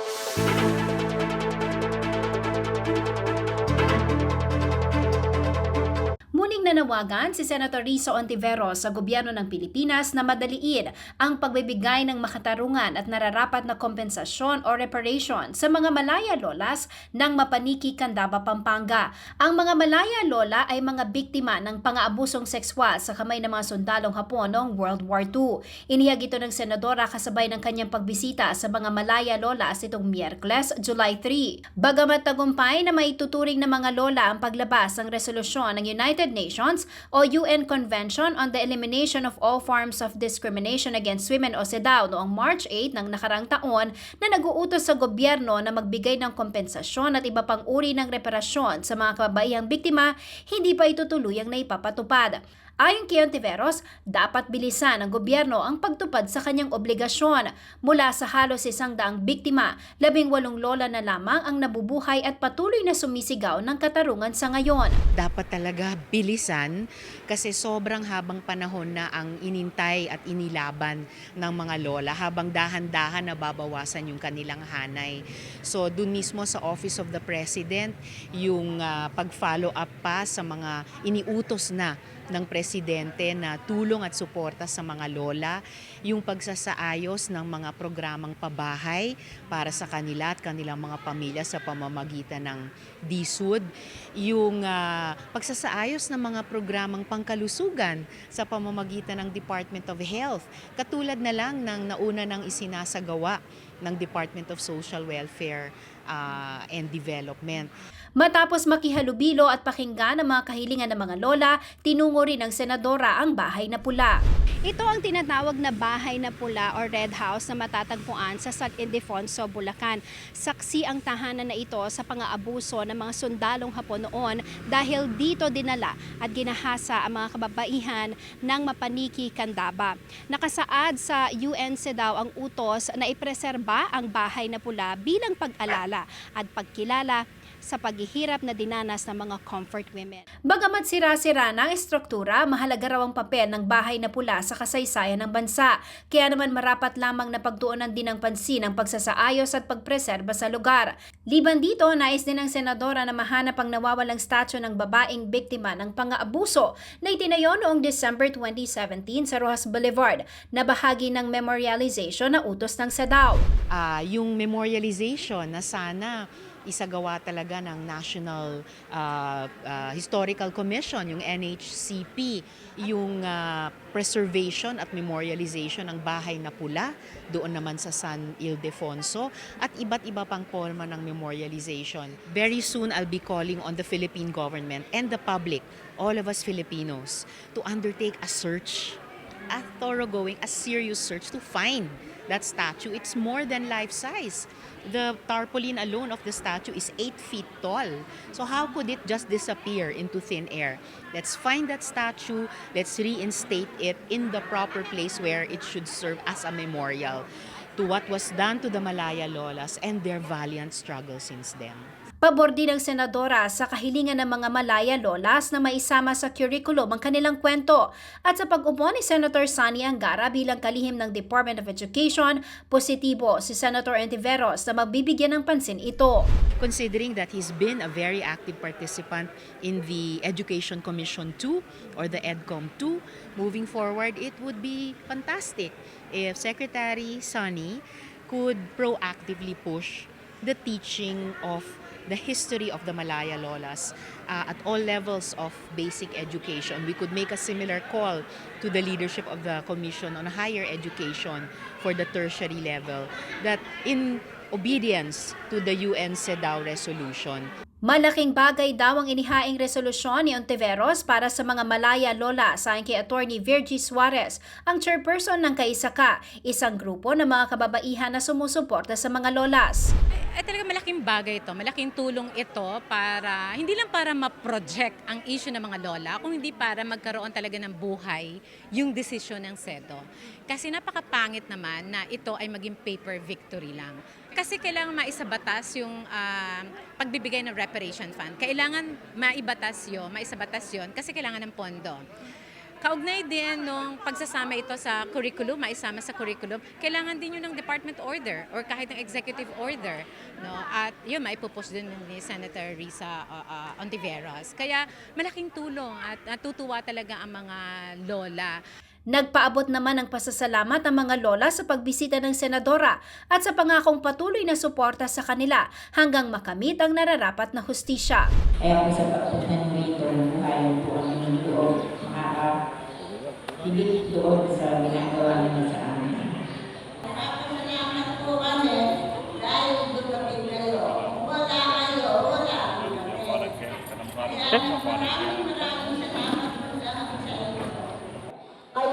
thank you nanawagan si Senator Risa Ontiveros sa gobyerno ng Pilipinas na madaliin ang pagbibigay ng makatarungan at nararapat na kompensasyon o reparation sa mga malaya lolas ng Mapaniki, Candaba, Pampanga. Ang mga malaya lola ay mga biktima ng pang-aabusong sexual sa kamay ng mga sundalong Hapon noong World War II. Inihag ito ng senadora kasabay ng kanyang pagbisita sa mga malaya lolas itong Miyerkules, July 3. Bagamat tagumpay na maituturing ng mga lola ang paglabas ng resolusyon ng United Nations o UN Convention on the Elimination of All Forms of Discrimination Against Women o CEDAW noong March 8 ng nakarang taon na nag-uutos sa gobyerno na magbigay ng kompensasyon at iba pang uri ng reparasyon sa mga kababaihang biktima, hindi pa ito tuluyang naipapatupad. Ayon kay Ontiveros, dapat bilisan ng gobyerno ang pagtupad sa kanyang obligasyon. Mula sa halos isang daang biktima, labing walong lola na lamang ang nabubuhay at patuloy na sumisigaw ng katarungan sa ngayon. dapat talaga bilisan kasi sobrang habang panahon na ang inintay at inilaban ng mga lola habang dahan-dahan nababawasan yung kanilang hanay. So dun mismo sa Office of the President, yung ah, pag-follow up pa sa mga iniutos na ng presidente na tulong at suporta sa mga lola, yung pagsasaayos ng mga programang pabahay para sa kanila at kanilang mga pamilya sa pamamagitan ng DSUD, yung ah, pagsasaayos ng mga programang pangkalusugan sa pamamagitan ng Department of Health, katulad na lang ng nauna ng isinasagawa ng Department of Social Welfare ah, and Development. Matapos makihalubilo at pakinggan ang mga kahilingan ng mga lola, tinungo rin ng senadora ang bahay na pula. Ito ang tinatawag na bahay na pula or red house na matatagpuan sa San Ildefonso, Bulacan. Saksi ang tahanan na ito sa pang-aabuso ng mga sundalong Hapon noon dahil dito dinala at ginahasa ang mga kababaihan ng Mapaniki, Candaba. Nakasaad sa UN daw ang utos na ipreserba ang bahay na pula bilang pag-alala at pagkilala sa paghihirap na dinanas ng mga comfort women. Bagamat sira-sira na ang estruktura, mahalaga raw ang papel ng bahay na pula sa kasaysayan ng bansa. Kaya naman marapat lamang na pagtuunan din ng pansin ang pagsasaayos at pagpreserba sa lugar. Liban dito, nais din ng senadora na mahanap ang nawawalang statue ng babaeng biktima ng pang-aabuso na itinayo noong December 2017 sa Rojas Boulevard na bahagi ng memorialization na utos ng SEDAW. ah, yung memorialization na sana isagawa talaga ng National ah, ah, Historical Commission, yung NHCP, yung ah, preservation at memorialization ng bahay na pula, doon naman sa San Ildefonso, at iba't iba pang forma ng memorialization. Very soon, I'll be calling on the Philippine government and the public, all of us Filipinos, to undertake a search a thoroughgoing, a serious search to find that statue. It's more than life size. The tarpaulin alone of the statue is 8 feet tall. So how could it just disappear into thin air? Let's find that statue, let's reinstate it in the proper place where it should serve as a memorial to what was done to the Malaya Lolas and their valiant struggle since then. Pabor din ng senadora sa kahilingan ng mga Malaya lolas na maisama sa curriculum ang kanilang kwento at sa pag-upo ni Senator Sani Angara bilang kalihim ng Department of Education, positibo si Senator Antiveros na magbibigyan ng pansin ito. considering that he's been a very active participant in the Education Commission 2 or the EDCOM 2, moving forward, it would be fantastic if Secretary Sonny could proactively push the teaching of the history of the Malaya Lolas uh, at all levels of basic education. We could make a similar call to the leadership of the Commission on Higher Education for the tertiary level that in obedience to the UN CEDAW resolution. Malaking bagay daw ang inihaing resolusyon ni Ontiveros para sa mga Malaya Lola sa kay Attorney Virgie Suarez, ang chairperson ng Kaisaka, isang grupo ng mga kababaihan na sumusuporta sa mga lolas. ay talaga malaking bagay ito, malaking tulong ito para, hindi lang para ma-project ang issue ng mga lola, kung hindi para magkaroon talaga ng buhay yung desisyon ng SEDO. Kasi napakapangit naman na ito ay maging paper victory lang. Kasi kailangan maisabatas yung ah, pagbibigay ng reparation fund. Kailangan maibatas yun, maisabatas yun kasi kailangan ng pondo. kaugnay din nung pagsasama ito sa curriculum, maisama sa curriculum, kailangan din yun ng department order or kahit ng executive order. No? At yun, maipupush din ni Senator Risa uh, uh, Ontiveros. Kaya malaking tulong at natutuwa talaga ang mga lola. Nagpaabot naman ng pasasalamat ang mga lola sa pagbisita ng senadora at sa pangakong patuloy na suporta sa kanila hanggang makamit ang nararapat na hustisya. Po sa pagpunta ng rito, ayaw po kami doon makakabilit doon sa ginagawa nila sa amin. kayo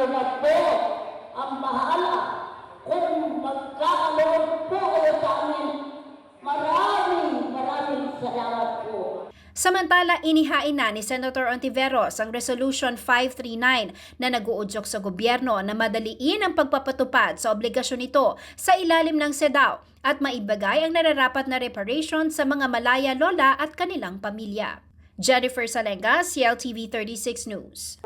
na po ang bahala kung magkakaroon po kayo sa amin. Maraming maraming salamat po. Samantala, inihain na ni Senator Ontiveros ang Resolution 539 na naguudyok sa gobyerno na madaliin ang pagpapatupad sa obligasyon nito sa ilalim ng SEDAW at maibagay ang nararapat na reparation sa mga malaya lola at kanilang pamilya. Jennifer Salenga, CLTV 36 News.